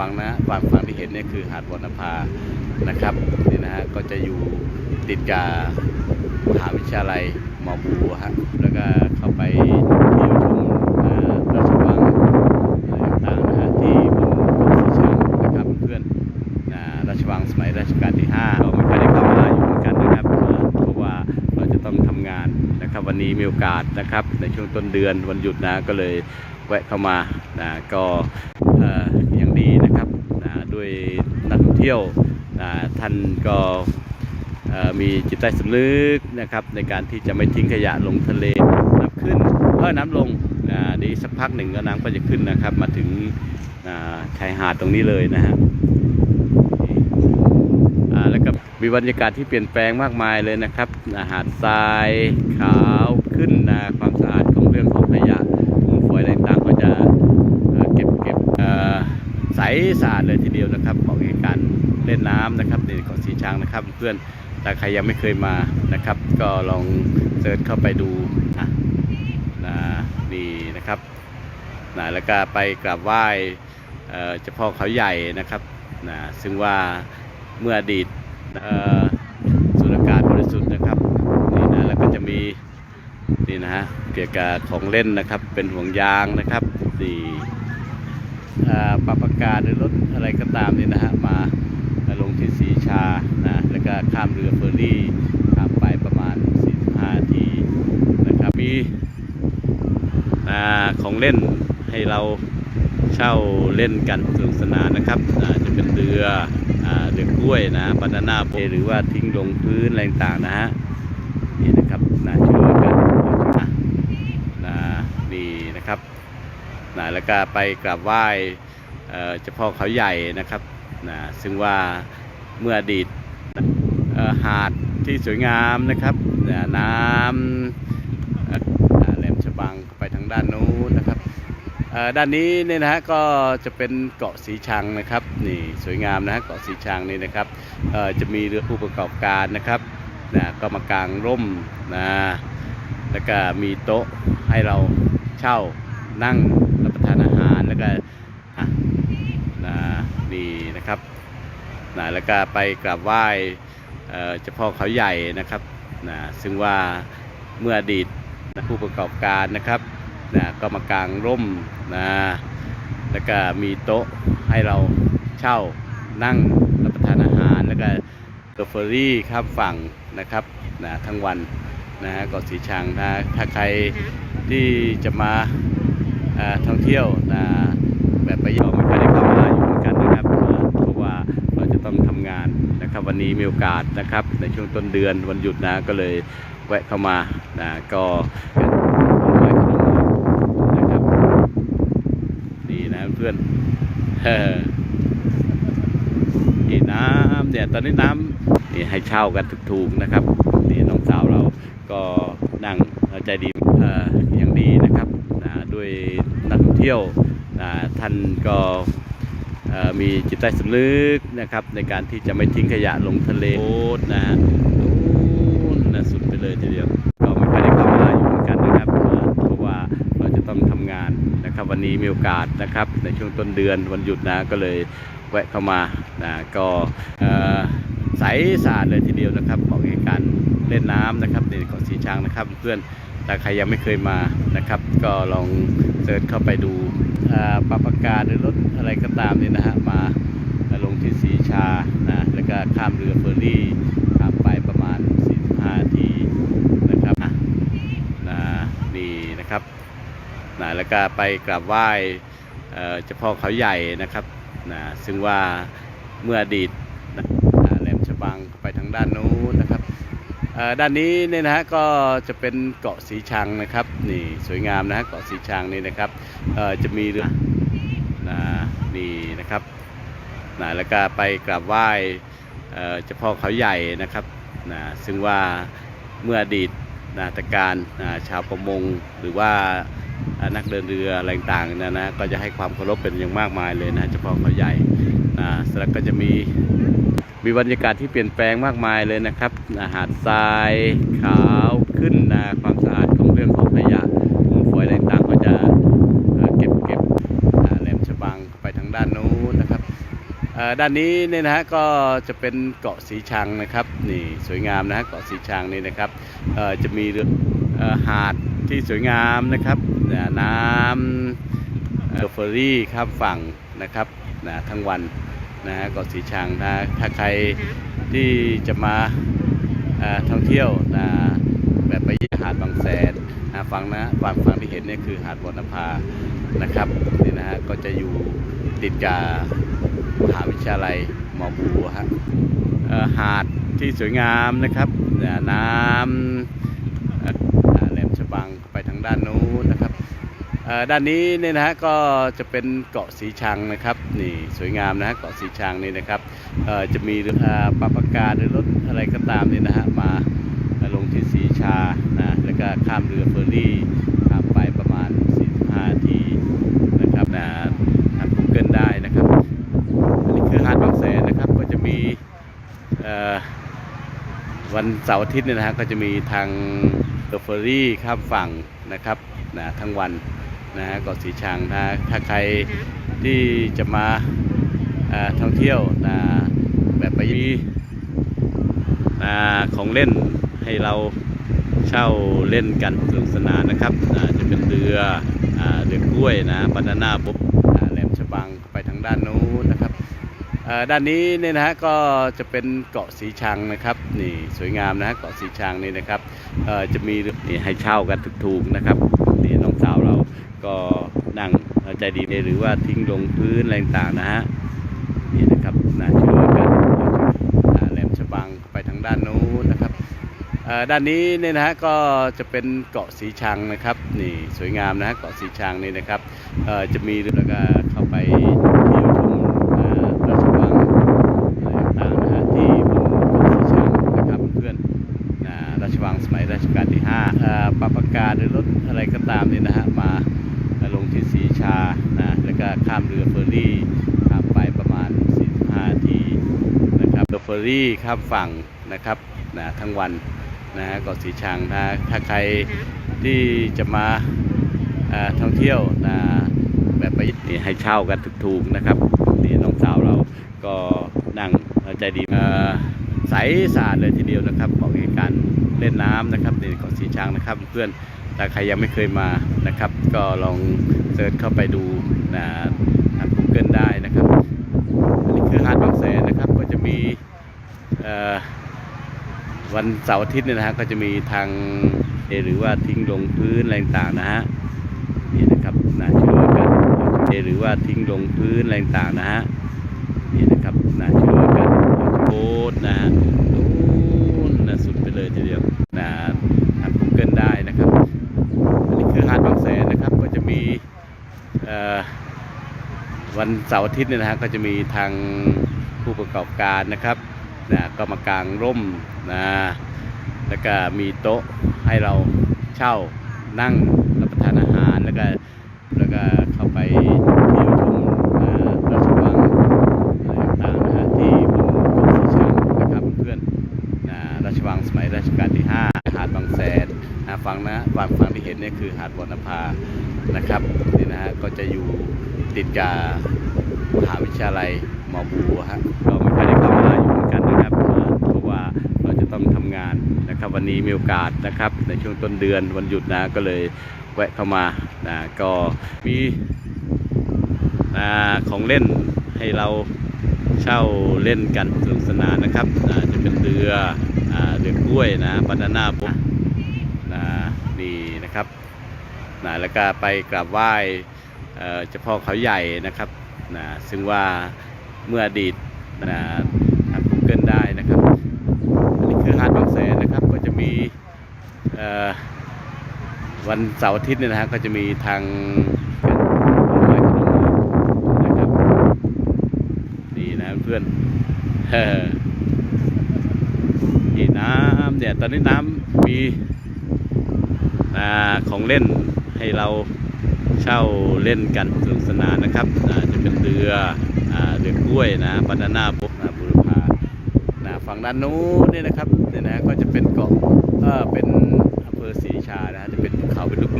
ฝั่งนะฝั่งฝั่งที่เห็นเนี่ยคือหาดวรรณภานะครับนี่นะฮะก็จะอยู่ติดกับมหาวิทยาลัยมอบูฮะแล้วก็เข้าไปเที่ยวชมราชวังอะไรต่างๆนะฮะที่บนเกาะสีชังนะครับเพื่อนๆราชวังสมัยรัชกาลที่5เราไม่ค่อยได้เข้ามาอยู่เหมือนกันนะครับเพราะว่าเราจะต้องทำงานนะครับวันนี้มีโอกาสนะครับในช่วงต้นเดือนวันหยุดนะก็เลยแวะเข้ามานะก็เอ่ออย่างดีนะครับนะด้วยนักท่อง เที่ยวท่านก็มีจิตใต้สำนึกนะครับในการที่จะไม่ทิ้งขยะลงทะเลน้ำขึ้นเออน้ำลงอ่าเดียวอีกสักพักหนึ่งก็น้ำก็จะขึ้นนะครับ มาถึงชายหาดตรงนี้เลยนะฮะแล้วก็มีบรรยากาศที่เปลี่ยนแปลงมากมายเลยนะครับาหารทรายขาวขึ้นนะความสะอาดของเรื่องของขยะมูลฝอยอะไรต่างๆก็จะเก็บเก็บใสสะอาดเลยทีเดียวนะครับเหมาะแก่การ เล่นน้ำนะครับในเกาะสีชังนะครับ เพื่อนถ้าใครยังไม่เคยมานะครับ ก็ลองเซิร์ชเข้าไปดูนะนะนี่นะครับนะแล้วก็ไปกราบไหว้เจ้าพ่อเขาใหญ่นะครับนะซึ่งว่าเมื่ออดีตเอ่อสุรากาศบริสุทธิ์นะครับนี่นะแล้วก็จะมีนี่นะฮะเกี่ยวกับของเล่นนะครับเป็นห่วงยางนะครับดีอ่าปรับอากาศหรือรถอะไรก็ตามนี่นะฮะมา ลงที่สีชา นะ แล้วก็ข้ามเรือเฟอร์รี่ ข้ามไปประมาณ 45นาทีนะครับ มีอ่าของเล่นให้เรา เช่าเล่นกันสนุกสนานนะครับจะเป็นเรืออเรือกล้วยนะบานาน่าโบหรือว่าทิ้งลงพื้นอะไรต่างนะฮะนี่นะครับน่าช่วยกันนะนะนี่นะครับนะแล้วก็ไปกราบไหว้เจ้าพ่อเขาใหญ่นะครับนะซึ่งว่าเมื่ออดีตหาดที่สวยงามนะครับน้ำแหลมฉบังไปทางด้านนู้น ด้านนี้เนี่ยนะฮะก็จะเป็นเกาะสีชังนะครับนี่สวยงามนะฮะเกาะสีชังนี่นะครับจะมีเรือผู้ประกอบการนะครับนะก็มากางร่มนะแล้วก็มีโต๊ะให้เราเช่านั่งรับประทานอาหารแล้วก็อะนะนี่นะครับนะแล้วก็ไปกราบไหว้เออจ้าพ่อเขาใหญ่นะครับนะซึ่งว่าเมื่ออดีตผู้ประกอบการนะครับ นะก็มากางร่มนะแล้วก็มีโต๊ะให้เราเช่านั่งรับประทานอาหาร แล้วก็เรือเฟอรี่ข้ามฝั่งนะครับนะทั้งวันนะฮะเกาะสีชังถ้าถ้าใครที่จะมาท่องเที่ยวนะแบบไปยอมไม่ค่อยได้เข้ามาอยู่เหมือนกันนะครับเพราะว่าเราจะต้องทำงานนะครับวันนี้มีโอกาสนะครับในช่วงต้นเดือนวันหยุดนะก็เลยแวะเข้ามานะก็ไหว้ขนมนะครับนี่นะเพื่อนนี่น้ำเนี่ยตอนนี้น้ำนี่ให้เช่ากันถูกๆนะครับนี่น้องสาวเราก็นั่งใจดีอย่างดีนะครับด้วยนักท่องเที่ยวท่านก็มีจิตใต้สำนึกนะครับ ในการที่จะไม่ทิ้งขยะลงทะเลโนะฮะนู่นนะสุดไปเลยทีเดียว ดีมีโอกาสนะครับ ในช่วงต้นเดือนวันหยุดนะก็เลยแวะเข้ามานะก็เอ่อใสสะอาดเลยทีเดียวนะครับเหมาะแก่การเล่นน้ำนะครับในเกาะสีชังนะครับ เพื่อนถ้าใครยังไม่เคยมานะครับ ก็ลองเซิร์ชเข้าไปดูอ่อปรับอากาศหรือรถอะไรก็ตามนี่นะฮะมาลงที่สีชานะแล้วก็ข้ามเรือเฟอร์รี่ข้ามไปประมาณ 45นาทีนะครับอะนะนี่นะครับนะแล้ว ก็ไปกราบไหว้เจ้าพ่อเขาใหญ่นะครับนะซึ่งว่าเมื่ออดีตนะแหลมฉบังไปทางด้านนู้นนะครับด้านนี้เนี่ยนะฮะก็จะเป็นเกาะสีชังนะครับนี่สวยงามนะฮะเกาะสีชังนี่นะครับจะมีเรือนะนี่นะครับนะแล้วก็ไปกราบไหว้เจ้าพ่อเขาใหญ่นะครับนะซึ่งว่าเมื่ออดีตนะแต่การอ่าชาวประมงหรือว่า นักเดินเรืออะไรต่างๆนะนะก็จะให้ความเคารพเป็นอย่างมากมายเลยนะเฉพาะเขาใหญ่นะแล้วก็จะมีมีบรรยากาศที่เปลี่ยนแปลงมากมายเลยนะครับอาหารทรายขาวขึ้นนะความสะอาดของเรื่องของขยะมูลฝอยอะไรต่างๆก็จะเก็บเก็บแหลมฉบังไปทางด้านนู้นนะครับด้านนี้เนี่ยนะฮะก็จะเป็นเกาะสีชังนะครับนี่สวยงามนะฮะเกาะสีชังนี่นะครับจะมีเรือหาด ที่สวยงามนะครับอ่าน้ำเอ่อเฟอร์รี่ข้ามฝั่งนะครับนะทั้งวันนะฮะเกาะสีชังนะถ้าใครที่จะมาท่องเที่ยวนะแบบไปหาดบางแสนนะฝั่งนะฝั่งฝั่งที่เห็นเนี่ยคือหาดวรรณภานะครับนี่นะฮะก็จะอยู่ติดกับมหาวิทยาลัยมอบูฮะหาดที่สวยงามนะครับเอ่อน้ำ ด้านนู้นนะครับด้านนี้เนี่ยนะฮะก็จะเป็นเกาะสีชังนะครับนี่สวยงามนะฮะเกาะสีชังนี่นะครับจะมีเรือปลาปากกาหรือรถอะไรก็ตามนี่นะฮะมาลงที่สีชานะแล้วก็ข้ามเรือเฟอร์รี่ข้ามไปประมาณ 45 นาทีนะครับนะทำ Google ได้นะครับอันนี้คือหาดบางแสนนะครับก็จะมีวันเสาร์อาทิตย์เนี่ยนะฮะก็จะมีทางเรือเฟอร์รี่ข้ามฝั่ง นะครับนะทั้งวันนะฮะเกาะสีชังนะถ้าใครที่จะมาเอ่อท่องเที่ยวนะแบบไปมีนะของเล่นให้เราเช่าเล่นกันสนุกสนานนะครับอ่าจะเป็นเรืออ่าเรือกล้วยนะบานาน่าบุ๊อ่าแหลมฉบังไปทางด้านนู้นนะครับเอ่อด้านนี้เนี่ยนะฮะก็จะเป็นเกาะสีชังนะครับนี่สวยงามนะฮะเกาะสีชังนี่นะครับเอ่อ จะมีนี่ให้เช่ากันถูกๆนะครับนี่น้องสาวเราก็นั่งใจดีหรือว่าทิ้งลงพื้นอะไรต่างนะฮะนี่นะครับน่าเชื่อกันแหลมฉบังไปทางด้านนู้นนะครับด้านนี้เนี่ยนะฮะก็จะเป็นเกาะสีชังนะครับนี่สวยงามนะฮะเกาะสีชังนี่นะครับจะมีเรือแล้วก็เข้าไปเที่ยวชมอ่าราชวังอะไรต่างๆนะฮะที่บนเกาะสีชังนะครับเพื่อนอ่าราชวังสมัยรัชกาลที่5อ่าปลาปากกาหรือรถอะไรก็ตามนี่นะฮะมาลงที่สีชานะแล้วก็ข้ามเรือเฟอร์รี่ข้ามไปประมาณ 45 นาทีนะครับเรือเฟอร์รี่ข้ามฝั่งนะครับนะทั้งวันนะฮะเกาะสีชังนะถ้าใครที่จะมาท่องเที่ยวนะแบบไปนี่ให้เช่ากันถูกๆนะครับนี่น้องสาวเราก็นั่งใจดีเอ่อ ใสสะอาดเลยทีเดียวนะครับบอกในการเล่นน้ำนะครับในเกาะสีชังนะครับ เพื่อนถ้าใครยังไม่เคยมานะครับ ก็ลองเซิร์ชเข้าไปดูนะทาง Google ได้นะครับอันนี้คือหาดบางแสนนะครับก็จะมีวันเสาร์อาทิตย์เนี่ยนะฮะก็จะมีทางเอหรือว่าทิ้งลงพื้นอะไรต่างนะฮะนี่นะครับน่าเชื่อกันเอหรือว่าทิ้งลงพื้นอะไรต่างนะฮะนี่นะครับน่าเชื่อกันโคตร นะฮะนู่นนะสุดไปเลยทีเดียวนะทำ Google ได้นะครับ อันนี้คือหาดบางแสนนะครับ ก็จะมีเอ่อวันเสาร์อาทิตย์เนี่ยนะฮะก็จะมีทางผู้ประกอบการนะครับนะก็มากางร่มนะแล้วก็มีโต๊ะให้เราเช่านั่งรับประทานอาหารแล้วก็แล้วก็เข้าไปเที่ยวชมนะราชวังอะไรต่างๆนะฮะที่บนเกาะสีชังนะครับเพื่อนนะราชวังสมัยรัชกาลที่ 5 หาดบางแสนนะฝั่งนะฝั่งฝั่งที่เห็ นี่คือหาดวรรณภานะครับนี่นะฮะก็จะอยู่ติดกับมหาวิทยาลัยมอบูฮะก็ไม่ค่อยได้เข้ามาอยู่เหมือนกันนะครับเพราะว่าเราจะต้องทำงานนะครับ วันนี้มีโอกาสนะครับ ในช่วงต้นเดือนวันหยุดนะก็เลยแวะเข้ามานะก็มีนะของเล่นให้เราเช่าเล่นกันสนุกสนานนะครับจะเป็นเรืออ่าเรือกล้วยนะบานาน่าบุ๊ นะครับนะแล้วก็ไปกราบไหว้เจ้าพ่อเขาใหญ่นะครับนะซึ่งว่าเมื่ออดีตนะทำ Google ได้นะครับอันนี้คือหาดบางแสนนะครับก็จะมีวันเสาร์อาทิตย์เนี่ยนะฮะก็จะมีทางนนะครับนี่นะเพื่อนนี่น้ำเนี่ยตอนนี้น้ำมี ของเล่นให้เราเช่าเล่นกันสนุกสนานนะครับจะเป็นเรืออเรือกล้วยนะบานาน่าบุ๊นะบุรพานะฝั่งด้านนู้นเนี่ยนะครับเนี่ยนะก็จะเป็นเกาะเป็นอำเภอศรีชานะฮะจะเป็นภูเขาเป็นลูก